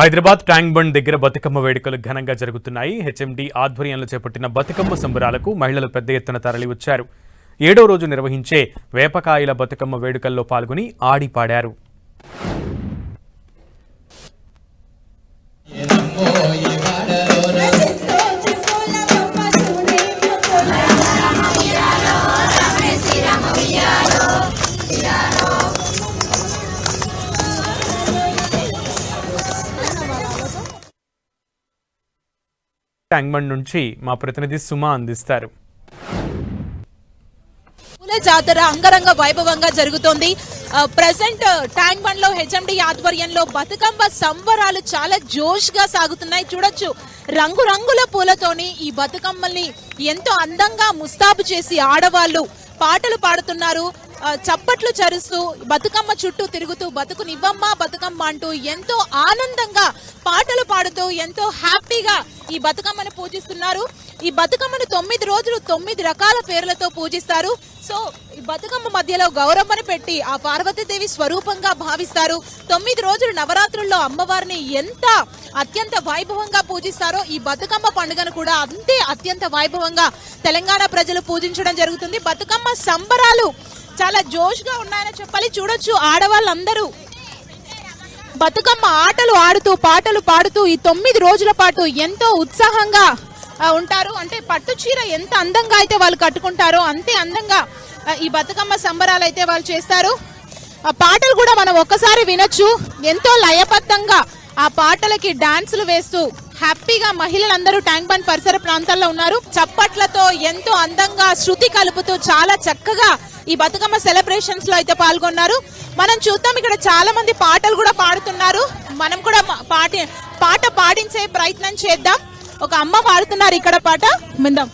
Hyderabad tank bund దగ్గర బతుకమ్మ వేడుకలు ఘనంగా జరుగుతున్నాయి. హెచ్ఎండి ఆధ్వర్యంలో చేపట్టిన బతుకమ్మ సంబరాలకు మహిళలు పెద్ద ఎత్తున తరలి వచ్చారు ఏడో రోజు నిర్వహించే వేపకాయల బతుకమ్మ వేడుకల్లో పాల్గొని ఆడిపాడారు. ట్యాంక్బండ్ ట్యాంక్ బండ్ నుంచి మా ప్రతినిధి సుమా అందిస్తారు. పూల జాతర అంగరంగ వైభవంగా జరుగుతోంది. ప్రెసెంట్ ట్యాంక్ బండ్లో హెచ్ఎండి ఆధ్వర్యంలో బతుకమ్మ సంబరాలు చాలా జోష్గా సాగుతున్నాయి. చూడొచ్చు రంగురంగుల పూలతోని ఈ బతుకమ్మల్ని ఎంతో అందంగా ముస్తాబు చేసి ఆడవాళ్ళు పాటలు పాడుతున్నారు. చప్పట్లు చరుస్తూ బతుకమ్మ చుట్టూ తిరుగుతూ బతుకునివ్వమ్మ బతుకమ్మ అంటూ ఎంతో ఆనందంగా పాటలు పాడుతూ ఎంతో హ్యాపీగా ఈ బతుకమ్మను పూజిస్తున్నారు. ఈ బతుకమ్మను తొమ్మిది రోజులు తొమ్మిది రకాల పేర్లతో పూజిస్తారు. సో ఈ బతుకమ్మ మధ్యలో గౌరమ్మని పెట్టి ఆ పార్వతీదేవి స్వరూపంగా భావిస్తారు. తొమ్మిది రోజులు నవరాత్రుల్లో అమ్మవారిని ఎంత అత్యంత వైభవంగా పూజిస్తారో ఈ బతుకమ్మ పండుగను కూడా అంతే అత్యంత వైభవంగా తెలంగాణ ప్రజలు పూజించడం జరుగుతుంది. బతుకమ్మ సంబరాలు చాలా జోష్గా ఉన్నాయని చెప్పాలి. చూడొచ్చు ఆడవాళ్ళందరూ బతుకమ్మ ఆటలు ఆడుతూ పాటలు పాడుతూ ఈ తొమ్మిది రోజుల పాటు ఎంతో ఉత్సాహంగా ఉంటారు. అంటే పట్టు చీర ఎంత అందంగా అయితే వాళ్ళు కట్టుకుంటారో అంతే అందంగా ఈ బతుకమ్మ సంబరాలు అయితే వాళ్ళు చేస్తారు. ఆ పాటలు కూడా మనం ఒక్కసారి వినొచ్చు. ఎంతో లయబద్ధంగా ఆ పాటలకి డాన్సులు వేస్తూ హ్యాపీగా మహిళలందరూ ట్యాంక్ బండ్ పరిసర ప్రాంతాల్లో ఉన్నారు. చప్పట్లతో ఎంతో అందంగా శృతి కలుపుతూ చాలా చక్కగా ఈ బతుకమ్మ సెలబ్రేషన్స్లో అయితే పాల్గొన్నారు. మనం చూద్దాం ఇక్కడ చాలా మంది పాటలు కూడా పాడుతున్నారు. మనం కూడా పాటి పాట పాడించే ప్రయత్నం చేద్దాం. ఒక అమ్మ పాడుతున్నారు ఇక్కడ పాట. విందాం.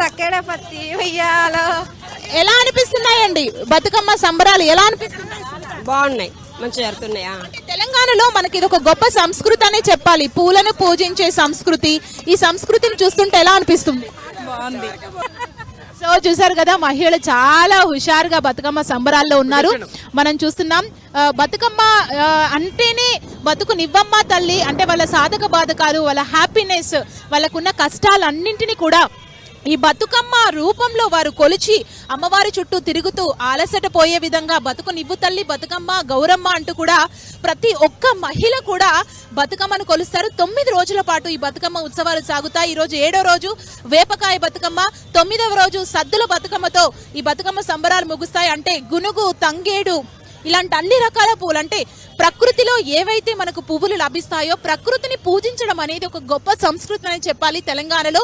తక్కెడ పత్తి వెయ్యాలో. ఎలా అనిపిస్తున్నాయండి? బతుకమ్మ సంబరాలు ఎలా అనిపిస్తున్నాయి? బాగున్నాయి. మంచిగా జరుగుతున్నాయా? తెలంగాణలో మనకి ఇది ఒక గొప్ప సంస్కృతి అనే చెప్పాలి. పూలను పూజించే సంస్కృతి. ఈ సంస్కృతిని చూస్తుంటే ఎలా అనిపిస్తుంది? బాగుంది. సో చూసారు కదా మహిళలు చాలా హుషారుగా బతుకమ్మ సంబరాల్లో ఉన్నారు. మనం చూస్తున్నాం బతుకమ్మ అంటేనే బతుకు నివ్వమ్మ తల్లి అంటే వాళ్ళ సాధక బాధకాలు వాళ్ళ హ్యాపీనెస్ వాళ్ళకున్న కష్టాలన్నింటినీ కూడా ఈ బతుకమ్మ రూపంలో వారు కొలిచి అమ్మవారి చుట్టూ తిరుగుతూ అలసట పోయే విధంగా బతుకు నివ్వు తల్లి బతుకమ్మ గౌరమ్మ అంటూ కూడా ప్రతి ఒక్క మహిళ కూడా బతుకమ్మను కొలుస్తారు. తొమ్మిది రోజుల పాటు ఈ బతుకమ్మ ఉత్సవాలు సాగుతాయి. ఈ రోజు ఏడో రోజు వేపకాయ బతుకమ్మ తొమ్మిదవ రోజు సద్దుల బతుకమ్మతో ఈ బతుకమ్మ సంబరాలు ముగుస్తాయి. అంటే గునుగు తంగేడు ఇలాంటి అన్ని రకాల పూలు అంటే ప్రకృతిలో ఏవైతే మనకు పువ్వులు లభిస్తాయో ప్రకృతిని పూజించడం అనేది ఒక గొప్ప సంస్కృతి అని చెప్పాలి తెలంగాణలో.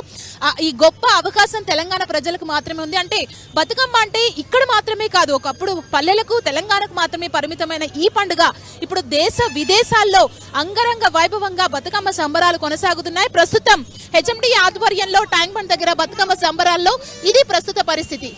ఈ గొప్ప అవకాశం తెలంగాణ ప్రజలకు మాత్రమే ఉంది. అంటే బతుకమ్మ అంటే ఇక్కడ మాత్రమే కాదు ఒకప్పుడు పల్లెలకు తెలంగాణకు మాత్రమే పరిమితమైన ఈ పండుగ. ఇప్పుడు దేశ విదేశాల్లో అంగరంగ వైభవంగా బతుకమ్మ సంబరాలు కొనసాగుతున్నాయి. ప్రస్తుతం హెచ్ఎండి ఆధ్వర్యంలో ట్యాంక్ బండ్ దగ్గర బతుకమ్మ సంబరాల్లో ఇది ప్రస్తుత పరిస్థితి.